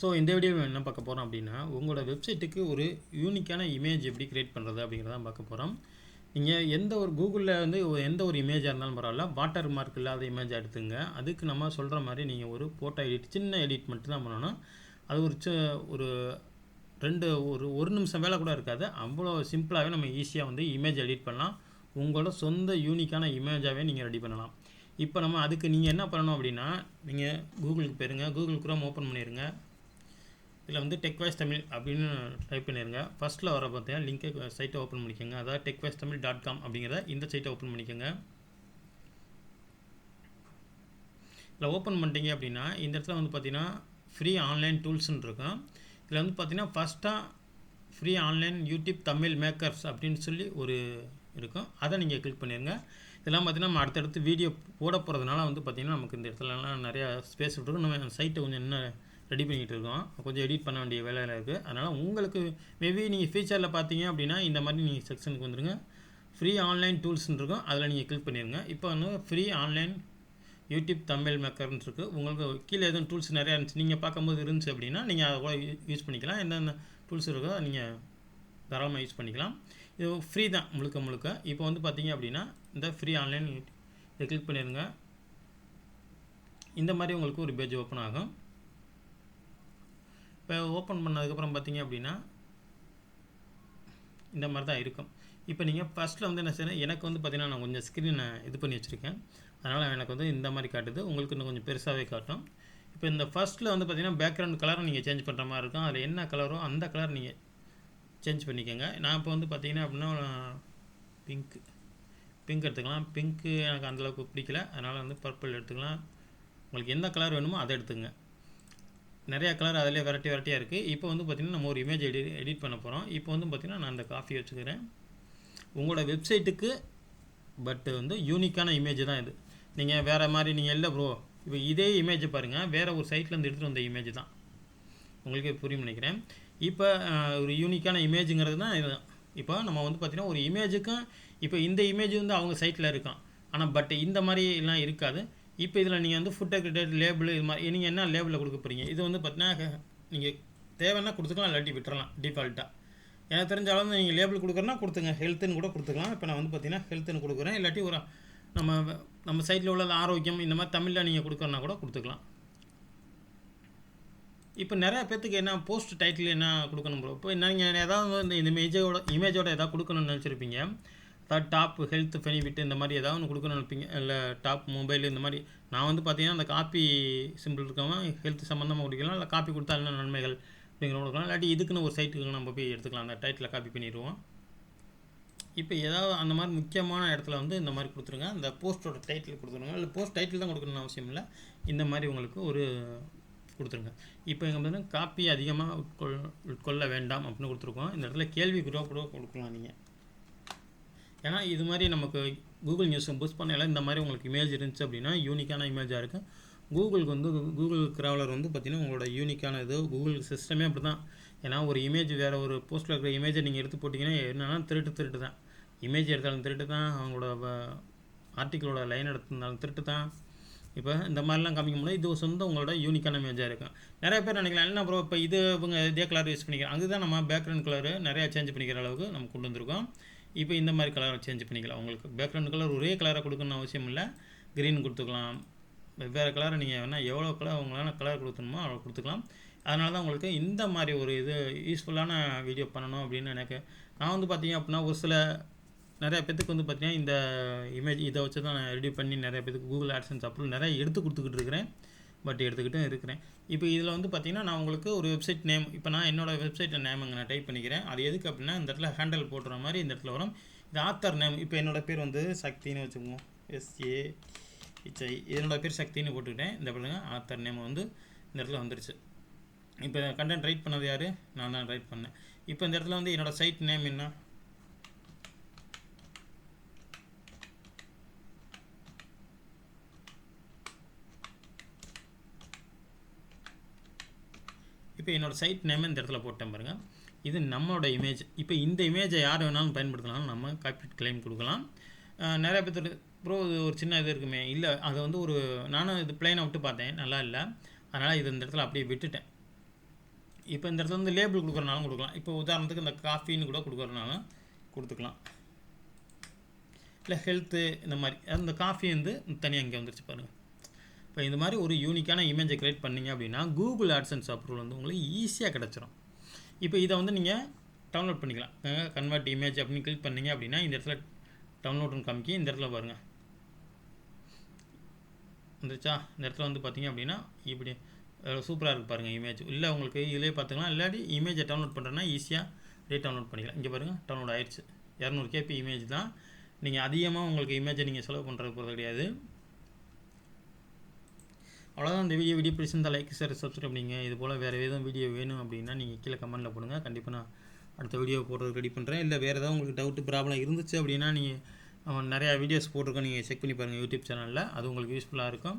So இந்த video என்ன பார்க்க போகிறோம் அப்படின்னா உங்களோட வெப்சைட்டுக்கு ஒரு யூனிக்கான இமேஜ் எப்படி கிரியேட் பண்ணுறது அப்படிங்கிறதான் பார்க்க போகிறோம் நீங்கள் எந்த ஒரு கூகுளில் வந்து எந்த ஒரு இமேஜாக இருந்தாலும் பரவாயில்ல வாட்டர் மார்க் இல்லாத இமேஜ் எடுத்துங்க. அதுக்கு நம்ம சொல்கிற மாதிரி நீங்கள் ஒரு ஃபோட்டோ எடிட் சின்ன எடிட் மட்டும் தான் பண்ணணும். அது ஒரு ச ஒரு ரெண்டு ஒரு ஒரு நிமிஷம் வேலை கூட இருக்காது. அவ்வளோ சிம்பிளாகவே நம்ம ஈஸியாக வந்து இமேஜ் எடிட் பண்ணலாம். உங்களோட சொந்த யூனிக்கான இமேஜாகவே நீங்கள் ரெடி பண்ணலாம். இப்போ நம்ம அதுக்கு நீங்கள் என்ன பண்ணணும் அப்படின்னா நீங்கள் கூகுளுக்கு போயிருங்க. கூகுள் குரோம் ஓப்பன் பண்ணிடுங்க இதில் வந்து டெக் வாய்ஸ் தமிழ் அப்படின்னு டைப் பண்ணிடுங்க ஃபஸ்ட்டில் வர பார்த்தீங்கன்னா லிங்க்கை சைட்டை ஓப்பன் பண்ணிக்கோங்க. அதாவது tech voice Tamil dot com அப்படிங்கிறத இந்த சைட்டை ஓப்பன் பண்ணிக்கோங்க. இதில் ஓப்பன் பண்ணிட்டீங்க அப்படின்னா இந்த இடத்துல வந்து பார்த்தீங்கன்னா ஃப்ரீ ஆன்லைன் டூல்ஸ்னு இருக்கும். இதில் வந்து பார்த்தீங்கன்னா ஃபஸ்ட்டாக free online YouTube Tamil makers அப்படின்னு சொல்லி ஒரு இருக்கும். அதை நீங்கள் கிளிக் பண்ணிடுங்க இதெல்லாம் பார்த்தீங்கன்னா நம்ம அடுத்தடுத்து வீடியோ போட போகிறதுனால வந்து பார்த்திங்கன்னா நமக்கு இந்த இடத்துலலாம் நிறையா ஸ்பேஸ் விட்டுருக்கு நம்ம சைட்டை கொஞ்சம் இன்னும் ரெடி பண்ணிகிட்டு இருக்கோம். கொஞ்சம் எடிட் பண்ண வேண்டிய வேலையில் இருக்குது அதனால் உங்களுக்கு மேபி நீங்கள் ஃபியூச்சரில் பார்த்தீங்க அப்படின்னா இந்த மாதிரி நீங்கள் செக்ஷனுக்கு வந்துருங்க. ஃப்ரீ ஆன்லைன் டூல்ஸ்னு இருக்கும். அதில் நீங்கள் கிளிக் பண்ணிடுங்க இப்போ வந்து ஃப்ரீ ஆன்லைன் யூடியூப் தமிழ் மேக்கர்னு இருக்குது உங்களுக்கு கீழே எதுவும் டூல்ஸ் நிறையா இருந்துச்சு. நீங்கள் பார்க்கும்போது இருந்துச்சு அப்படின்னா நீங்கள் அதை கூட யூஸ் பண்ணிக்கலாம். எந்தெந்த டூல்ஸ் இருக்கோ நீங்கள் தாராளமாக யூஸ் பண்ணிக்கலாம். இது ஃப்ரீ தான் முழுக்க முழுக்க. இப்போ வந்து பார்த்தீங்க அப்படின்னா இந்த ஃப்ரீ ஆன்லைன் இதை கிளிக் பண்ணிடுங்க இந்த மாதிரி உங்களுக்கு ஒரு பேஜ் ஓப்பன் ஆகும். இப்போ ஓப்பன் பண்ணதுக்கப்புறம் பார்த்தீங்க அப்படின்னா இந்த மாதிரி தான் இருக்கும். இப்போ நீங்கள் ஃபஸ்ட்டில் வந்து என்ன செய்யணும் எனக்கு வந்து பார்த்தீங்கன்னா நான் கொஞ்சம் ஸ்க்ரீனை இது பண்ணி வச்சுருக்கேன். அதனால் எனக்கு வந்து இந்த மாதிரி காட்டுது. உங்களுக்கு இன்னும் கொஞ்சம் பெருசாகவே காட்டும். இப்போ இந்த ஃபஸ்ட்டில் வந்து பார்த்தீங்கன்னா பேக்ரவுண்ட் கலரும் நீங்கள் சேஞ்ச் பண்ணுற மாதிரி இருக்கும். அதில் என்ன கலரோ அந்த கலர் நீங்கள் சேஞ்ச் பண்ணிக்கோங்க. நான் இப்போ வந்து பார்த்தீங்கன்னா அப்படின்னா பிங்க் பிங்க் எடுத்துக்கலாம். பிங்க்கு எனக்கு அந்தளவுக்கு பிடிக்கல. அதனால் வந்து பர்பிள் எடுத்துக்கலாம். உங்களுக்கு எந்த கலர் வேணுமோ அதை எடுத்துங்க நிறையா கலர் அதிலே வெரைட்டி வெரைட்டியாக இருக்குது இப்போ வந்து பார்த்திங்கன்னா நம்ம ஒரு இமேஜ் எடி எடிட் பண்ண போகிறோம் இப்போ வந்து பார்த்திங்கன்னா நான் அந்த காஃபி வச்சுக்கிறேன். உங்களோட வெப்சைட்டுக்கு பட்டு வந்து யூனிக்கான இமேஜ் தான் இது. நீங்கள் வேறு மாதிரி நீங்கள் இல்லை ப்ரோ இப்போ இதே இமேஜை பாருங்கள் வேறு ஒரு சைட்லேருந்து எடுத்துகிட்டு வந்த இமேஜ் தான். உங்களுக்கே புரியும் நினைக்கிறேன். இப்போ ஒரு யூனிக்கான இமேஜுங்கிறது தான் இதுதான். இப்போ நம்ம வந்து பார்த்திங்கன்னா ஒரு இமேஜுக்கும் இப்போ இந்த இமேஜ் வந்து அவங்க சைட்டில் இருக்கான். ஆனால் பட் இந்த மாதிரிலாம் இருக்காது. இப்போ இதில் நீங்கள் வந்து ஃபுட் அக்ரிடேட் லேபிள் இது மாதிரி நீங்கள் என்ன லேபிளில் கொடுக்க போகிறீங்க இது வந்து பார்த்தீங்கன்னா நீங்கள் தேவைன்னா கொடுத்துக்கலாம் இல்லாட்டி விட்டுறலாம் டிஃபால்ட்டாக எனக்கு தெரிஞ்ச அளவு நீங்கள் லேபிள் கொடுக்குறேன்னா கொடுத்துங்க. ஹெல்த்துன்னு கூட கொடுத்துக்கலாம். இப்போ நான் வந்து பார்த்தீங்கன்னா ஹெல்த்துன்னு கொடுக்குறேன். இல்லாட்டி ஒரு நம்ம நம்ம சைட்டில் உள்ள ஆரோக்கியம் இந்த மாதிரி தமிழில் நீங்கள் கொடுக்குறனா கூட கொடுத்துக்கலாம். இப்போ நிறையா பேர்த்துக்கு என்ன போஸ்ட் டைட்டில் என்ன கொடுக்கணும் ப்ரோ இப்போ நீங்கள் ஏதாவது இந்த இமேஜோட இமேஜோட ஏதாவது கொடுக்கணும்னு நினச்சிருப்பீங்க. அதாவது டாப் ஹெல்த் பெனிஃபிட் இந்த மாதிரி ஏதாவது ஒன்று கொடுக்கணும்னு நினைப்பீங்க? இல்லை டாப் மொபைல் இந்த மாதிரி நான் வந்து பார்த்தீங்கன்னா அந்த காப்பி சிம்பிள் இருக்கவங்க ஹெல்த் சம்மந்தமாக கொடுக்கலாம் இல்லை காப்பி கொடுத்தா என்ன நன்மைகள் அப்படிங்கிற கொடுக்கலாம். இல்லாட்டி இதுக்குன்னு ஒரு சைட்டுக்கு நம்ம போய் எடுத்துக்கலாம் அந்த டைட்டில் காப்பி பண்ணிடுவோம். இப்போ ஏதாவது அந்த மாதிரி முக்கியமான இடத்துல வந்து இந்த மாதிரி கொடுத்துருங்க. அந்த போஸ்ட்டோட டைட்டில் கொடுத்துருங்க. இல்லை போஸ்ட் டைட்டில் தான் கொடுக்கணும்னு அவசியம் இல்லை. இந்த மாதிரி உங்களுக்கு ஒரு கொடுத்துருங்க. இப்போ எங்கே பார்த்தீங்கன்னா காப்பி அதிகமாக உட்கொள் உட்கொள்ள வேண்டாம் அப்படின்னு கொடுத்துருக்கோம். இந்த இடத்துல கேள்வி கூட கூட கொடுக்கலாம் நீங்கள் ஏன்னா இது மாதிரி நமக்கு கூகுள் நியூஸை பூஸ்ட் பண்ணல இந்த மாதிரி உங்களுக்கு இமேஜ் இருந்துச்சு அப்படின்னா யூனிக்கான இமேஜாக இருக்கும் கூகுளுக்கு வந்து கூகுள் கிராவலர் வந்து பார்த்திங்கன்னா உங்களோட யூனிக்கான இது கூகுள் சிஸ்டமே அப்படி தான் ஏன்னா ஒரு இமேஜ் வேறு ஒரு போஸ்ட்டில் இருக்கிற இமேஜை நீங்கள் எடுத்து போட்டிங்கன்னா என்னென்னா திருட்டு திருட்டு தான் இமேஜ் எடுத்தாலும் திருட்டு தான் அவங்களோட ஆர்டிக்கிளோட லைன் எடுத்திருந்தாலும் திருட்டு தான் இப்போ இந்த மாதிரிலாம் காமிக்க முடியாது இது சொந்த உங்களோட யூனிக்கான இமேஜாக இருக்கும் நிறைய பேர் நினைக்கலாம் என்ன ப்ரோ இப்போ இது இவங்க இதே கலர் யூஸ் பண்ணிக்கிறோம் அதுதான் நம்ம பேக்ரவுண்ட் கலரு நிறையா சேஞ்ச் பண்ணிக்கிற அளவுக்கு நம்ம கொண்டு வந்திருக்கோம். இப்போ இந்த மாதிரி கலரை சேஞ்ச் பண்ணிக்கலாம். உங்களுக்கு பேக்ரவுண்ட் கலர் ஒரே கலராக கொடுக்கணும்னு அவசியம் இல்லை. க்ரீன் கொடுத்துக்கலாம். வெவ்வேறு கலரை நீங்கள் வேணால் எவ்வளோ கலர் உங்களால் கலர் கொடுக்கணுமோ அவ்வளோ கொடுத்துக்கலாம். அதனால தான் உங்களுக்கு இந்த மாதிரி ஒரு இது யூஸ்ஃபுல்லான வீடியோ பண்ணணும் அப்படின்னு எனக்கு நான் வந்து பார்த்தீங்க அப்படின்னா ஒரு சில நிறைய பேத்துக்கு வந்து பார்த்தீங்கன்னா இந்த இமேஜ் இதை வச்சு தான் நான் ரெடி பண்ணி நிறைய பேத்துக்கு கூகுள் ஆட்சன்ஸ் அப்ரூவல் நிறைய எடுத்து கொடுத்துக்கிட்டு இருக்கிறேன். பட் எடுத்துக்கிட்டும் இருக்கிறேன். இப்போ இதில் வந்து பார்த்திங்கன்னா நான் உங்களுக்கு ஒரு வெப்சைட் நேம் இப்போ நான் என்னோடய வெப்சைட்டில் நேம் அங்கே நான் டைப் பண்ணிக்கிறேன். அது எதுக்கு அப்படின்னா இந்த இடத்துல ஹேண்டில் போடுற மாதிரி இந்த இடத்துல வரும். இது ஆத்தர் நேம் இப்போ என்னோடய பேர் வந்து சக்தின்னு வச்சுக்குவோம். எஸ்ஏ ஹெச்ஐ என்னோட பேர் சக்தின்னு போட்டுக்கிட்டேன். இந்த பாருங்க ஆத்தர் நேம் வந்து இந்த இடத்துல வந்துருச்சு. இப்போ கண்டென்ட் ரைட் பண்ணது யார்? நான் தான் ரைட் பண்ணேன். இப்போ இந்த இடத்துல வந்து என்னோட சைட் நேம் என்ன? இப்போ என்னோட சைட் நேம் இந்த இடத்துல போட்டேன் பாருங்கள் இது நம்மளோட இமேஜ் இப்போ இந்த இமேஜை யார் வேணாலும் பயன்படுத்தலாம். நம்ம காப்பீட் கிளைம் கொடுக்கலாம். நிறைய பேர் ப்ரோ இது ஒரு சின்ன இது இருக்குமே. இல்லை அதை வந்து ஒரு நானும் இது பிளைனை விட்டு பார்த்தேன். நல்லா இல்லை. அதனால் இது இந்த இடத்துல அப்படியே விட்டுட்டேன். இப்போ இந்த இடத்துல வந்து லேபிள் கொடுக்குறனாலும் கொடுக்கலாம். இப்போ உதாரணத்துக்கு இந்த காஃபின்னு கூட கொடுக்குறனாலும் கொடுத்துக்கலாம். இல்லை ஹெல்த்து இந்த மாதிரி. அந்த காஃபி வந்து தனியாக இங்கே வந்துருச்சு பாருங்கள் இப்போ இந்த மாதிரி ஒரு யூனிக்கான இமேஜை க்ரியேட் பண்ணீங்க அப்படின்னா கூகுள் ஆட்சன்ஸ் அப்ரூவல் வந்து உங்களுக்கு ஈஸியாக கிடச்சிரும். இப்போ இதை வந்து நீங்கள் டவுன்லோட் பண்ணிக்கலாம். கன்வெர்ட் இமேஜ் அப்படின்னு கிளிக் பண்ணீங்க அப்படின்னா இந்த இடத்துல டவுன்லோடுன்னு காமிக்கி இந்த இடத்துல பாருங்கள் வந்துருச்சா? இந்த இடத்துல வந்து பார்த்தீங்க அப்படின்னா இப்படி சூப்பராக இருக்குது பாருங்கள் இமேஜ் இல்லை உங்களுக்கு இதிலே பார்த்துக்கலாம். இல்லாட்டி இமேஜை டவுன்லோட் பண்ணுறேன்னா ஈஸியாக ரீ டவுன்லோட் பண்ணிக்கலாம். இங்கே பாருங்கள் டவுன்லோட் ஆயிடுச்சு. இரநூறு கேபி இமேஜ் தான். நீங்கள் அதிகமாக உங்களுக்கு இமேஜை நீங்கள் செலவு பண்ணுறது போகிறது கிடையாது. அவ்வளோதான் இந்த வீடியோ வீடியோ பிடிச்சிருந்தா லைக் ஷேர் சப்ஸ்கிரைப் பண்ணிங்க. இது போல் வேறு எதுவும் வீடியோ வேணும் அப்படின்னா நீங்கள் கீழே கமெண்ட்டில் போடுங்க. கண்டிப்பாக நான் அடுத்த வீடியோ போடுறதுக்கு ரெடி பண்ணுறேன் இல்லை வேறு ஏதாவது உங்களுக்கு டவுட்டு ப்ராப்ளம் இருந்துச்சு அப்படின்னா நீங்கள் நிறையா வீடியோஸ் போட்டிருக்கோம். நீங்கள் செக் பண்ணி பாருங்கள் யூடியூப் சேனலில் அது உங்களுக்கு யூஸ்ஃபுல்லாக இருக்கும்.